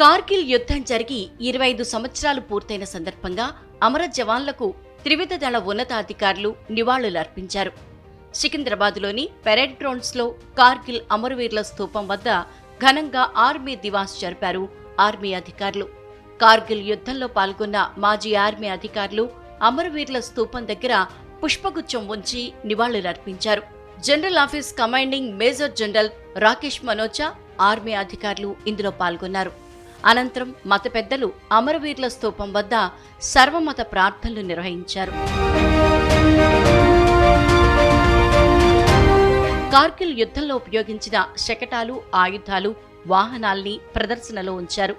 కార్గిల్ యుద్ధం జరిగి ఇరవై ఐదు సంవత్సరాలు పూర్తయిన సందర్భంగా అమర జవాన్లకు త్రివిధ దళ ఉన్నతాధికారులు నివాళులర్పించారు. సికింద్రాబాద్లోని పెరేడ్ గ్రౌండ్స్లో కార్గిల్ అమరవీరుల స్థూపం వద్ద ఘనంగా ఆర్మీ దివాస్ జరిపారు ఆర్మీ అధికారులు. కార్గిల్ యుద్ధంలో పాల్గొన్న మాజీ ఆర్మీ అధికారులు అమరవీరుల స్థూపం దగ్గర పుష్పగుచ్చం ఉంచి నివాళులర్పించారు. General office commanding major general Rakesh Manoja army అధికారులు ఇందులో పాల్గొన్నారు. అనంతరం మత పెద్దలు అమరవీరుల స్తూపం వద్ద సర్వమత ప్రార్థనలు నిర్వహించారు. కార్గిల్ యుద్ధంలో ఉపయోగించిన శకటాలు ఆయుధాలు వాహనాల్ని ప్రదర్శనలో ఉంచారు.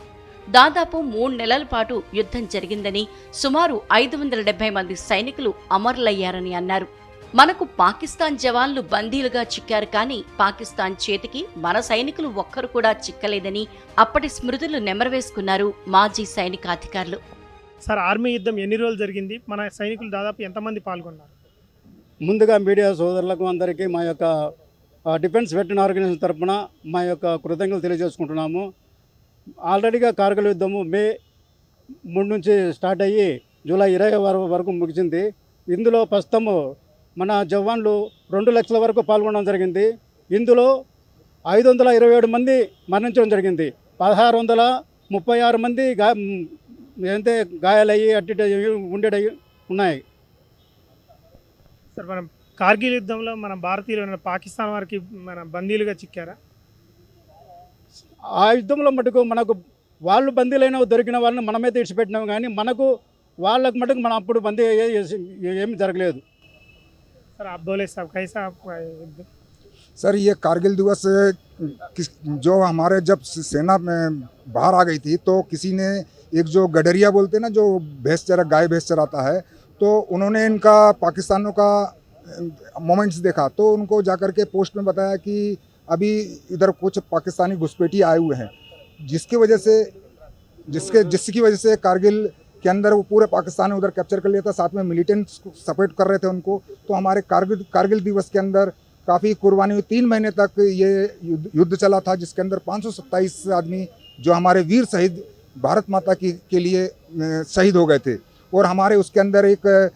దాదాపు మూడు నెలల పాటు యుద్ధం జరిగిందని సుమారు ఐదు వందల డెబ్బై మంది సైనికులు అమరులయ్యారని అన్నారు. మనకు పాకిస్తాన్ జవాన్లు బందీలుగా చిక్కారు కానీ పాకిస్తాన్ చేతికి మన సైనికులు ఒక్కరు కూడా చిక్కలేదని అప్పటి స్మృతులు నెమరవేసుకున్నారు మాజీ సైనికాధికారులు సార్ ఆర్మీ యుద్ధం ఎన్ని రోజులు జరిగింది? మన సైనికులు దాదాపు ఎంతమంది పాల్గొన్నారు? ముందుగా మీడియా సోదరులకు అందరికీ మా యొక్క డిఫెన్స్ వెటరన్ ఆర్గనైజేషన్ తరఫున మా యొక్క కృతజ్ఞతలు తెలియజేసుకుంటున్నాము. ఆల్రెడీగా కార్గిల్ యుద్ధము మే మూడు నుంచి స్టార్ట్ అయ్యి జూలై ఇరవై వరకు వరకు ముగిసింది. ఇందులో ప్రస్తుతము మన జవాన్లు రెండు లక్షల వరకు పాల్గొనడం జరిగింది. ఇందులో ఐదు వందల ఇరవై ఏడు మంది మరణించడం జరిగింది. పదహారు వందల ముప్పై ఆరు మంది గా ఏంటే గాయాలయ్యి అట్టి ఉండేటవి ఉన్నాయి. సార్ మనం కార్గిల్ యుద్ధంలో మన భారతీయులు పాకిస్తాన్ వారికి మన బందీలుగా చిక్కారా? ఆ యుద్ధంలో మటుకు మనకు వాళ్ళు బందీలైన దొరికిన వాళ్ళని మనమే తీర్చిపెట్టినాం కానీ మనకు వాళ్ళకు మటుకు మనం అప్పుడు బందీ ఏమీ జరగలేదు. सर, आप बोले साहब कैसा आपका ये सर, ये कारगिल दिवस किस, जो हमारे जब सेना में बाहर आ गई थी तो किसी ने एक जो गडरिया बोलते ना, जो भैंस चरा, गाय भैंस चराता है तो उन्होंने इनका, पाकिस्तानों का मोमेंट्स देखा तो उनको जाकर के पोस्ट में बताया कि अभी इधर कुछ पाकिस्तानी घुसपैठी आए हुए हैं, जिसकी वजह से, जिसके, जिसकी वजह से कारगिल के अंदर वो पूरे पाकिस्तान ने उधर कैप्चर कर लिया था, साथ में मिलिटेंट्स सपोर्ट कर रहे थे उनको। तो हमारे कारगिल कारगिल दिवस के अंदर काफ़ी कुर्बानी हुई। तीन महीने तक ये युद्ध युद्ध चला था, जिसके अंदर 527 आदमी जो हमारे वीर शहीद भारत माता की, के लिए शहीद हो गए थे। और हमारे उसके अंदर एक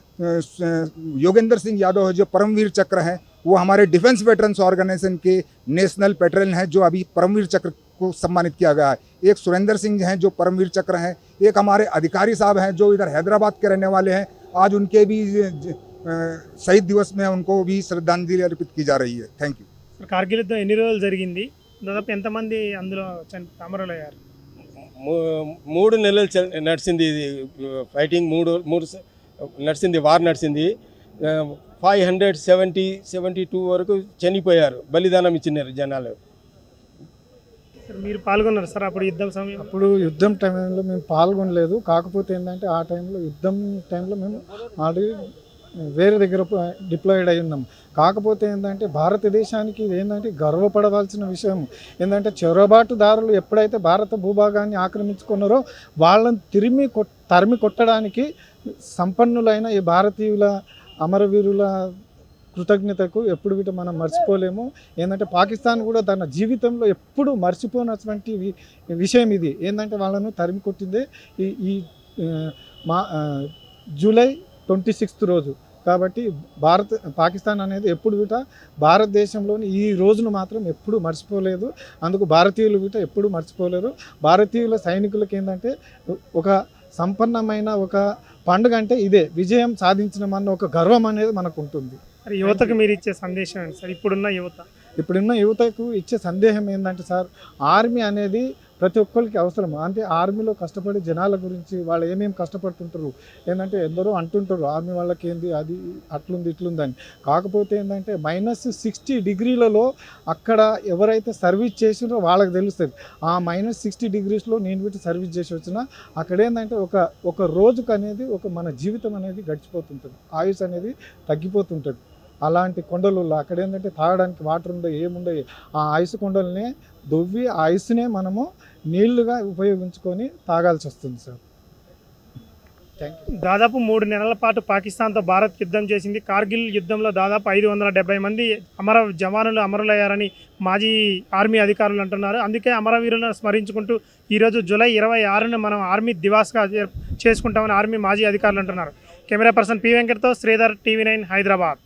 योगेंद्र सिंह यादव है, जो परमवीर चक्र हैं, वो हमारे डिफेंस वेटरन्स ऑर्गेनाइजेशन के नेशनल पेट्रोल हैं, जो अभी परमवीर चक्र को सम्मानित किया गया है एक सुरेंद्र सिंह हैं जो परमवीर चक्र हैं एक हमारे अधिकारी साहब हैं जो इधर हैदराबाद के रहने वाले हैं आज उनके भी ज- ज- अ, शहीद दिवस में उनको भी श्रद्धांजलि अर्पित की जा रही है थैंक यू సార్ కార్గిల్ యుద్ధం ఎన్ని రోజులు జరిగింది దాదాపు ఎంతమంది అందులో చని అమరులయ్యారు మూ- మూడు నెలలు చ- నడిచింది ఇది ఫైటింగ్ మూడు మూడు స- నడిచింది వార్ నడిచింది five hundred seventy seventy two వరకు చనిపోయారు బలిదానం ఇచ్చినారు జనాలు సార్ మీరు పాల్గొన్నారు సార్ అప్పుడు యుద్ధం సమయం అప్పుడు యుద్ధం టైంలో మేము పాల్గొనలేదు. కాకపోతే ఏంటంటే ఆ టైంలో యుద్ధం టైంలో మేము ఆల్రెడీ వేరే దగ్గర డిప్లాయిడ్ అయి ఉన్నాం. కాకపోతే ఏంటంటే భారతదేశానికి ఇది ఏంటంటే గర్వపడవలసిన విషయం ఏంటంటే చొరబాటుదారులు ఎప్పుడైతే భారత భూభాగాన్ని ఆక్రమించుకున్నారో వాళ్ళని తిరిమి కొట్ తరిమి కొట్టడానికి సంపన్నులైన ఈ భారతీయుల అమరవీరుల కృతజ్ఞతకు ఎప్పుడు వీటి మనం మర్చిపోలేము. ఏంటంటే పాకిస్తాన్ కూడా తన జీవితంలో ఎప్పుడు మర్చిపోనటువంటి విషయం ఇది. ఏంటంటే వాళ్ళను తరిమి కొట్టిందే ఈ ఈ మా జూలై ట్వంటీ సిక్స్త్ రోజు. కాబట్టి భారత్ పాకిస్తాన్ అనేది ఎప్పుడు విట భారతదేశంలోని ఈ రోజును మాత్రం ఎప్పుడు మర్చిపోలేదు. అందుకు భారతీయులు విట ఎప్పుడు మర్చిపోలేరు. భారతీయుల సైనికులకి ఏంటంటే ఒక సంపన్నమైన ఒక పండుగ అంటే ఇదే. విజయం సాధించడం ఒక గర్వం అనేది మనకు ఉంటుంది మరి యువతకు మీరు ఇచ్చే సందేశం ఏంటి సార్? ఇప్పుడున్న యువత. ఇప్పుడున్న యువతకు ఇచ్చే సందేహం ఏంటంటే సార్ ఆర్మీ అనేది ప్రతి ఒక్కరికి అవసరం. అంటే ఆర్మీలో కష్టపడే జనాల గురించి వాళ్ళు ఏమేమి కష్టపడుతుంటారు? ఏంటంటే ఎందరో అంటుంటారు ఆర్మీ వాళ్ళకి ఏంది? అది అట్లుంది ఇట్లుందని కాకపోతే ఏంటంటే మైనస్ సిక్స్టీ డిగ్రీలలో అక్కడ ఎవరైతే సర్వీస్ చేసినారో వాళ్ళకి తెలుస్తుంది. ఆ మైనస్ సిక్స్టీ డిగ్రీస్లో నేను వీటి సర్వీస్ చేసి వచ్చిన అక్కడ ఏంటంటే ఒక ఒక రోజుకు అనేది ఒక మన జీవితం అనేది గడిచిపోతుంటుంది. ఆయుష్ అనేది తగ్గిపోతుంటుంది. అలాంటి కొండలలో అక్కడ ఏంటంటే తాగడానికి వాటర్ ఉండవు ఏముండవు ఆ ఐస్ కొండల్ని దువ్వి ఆ ఐస్నే మనము నీళ్ళుగా ఉపయోగించుకొని తాగాల్సి వస్తుంది సార్. దాదాపు మూడు నెలల పాటు పాకిస్తాన్తో భారత్ యుద్ధం చేసింది. కార్గిల్ యుద్ధంలో దాదాపు ఐదు వందల డెబ్బై మంది అమర జవానులు అమరులయ్యారని మాజీ ఆర్మీ అధికారులు అంటున్నారు. అందుకే అమరవీరులను స్మరించుకుంటూ ఈరోజు జూలై ఇరవై ఆరును మనం ఆర్మీ దివాస్గా చేసుకుంటామని ఆర్మీ మాజీ అధికారులు అంటున్నారు. కెమెరా పర్సన్ పి వెంకట్తో శ్రీధర్ టీవీ నైన్ హైదరాబాద్.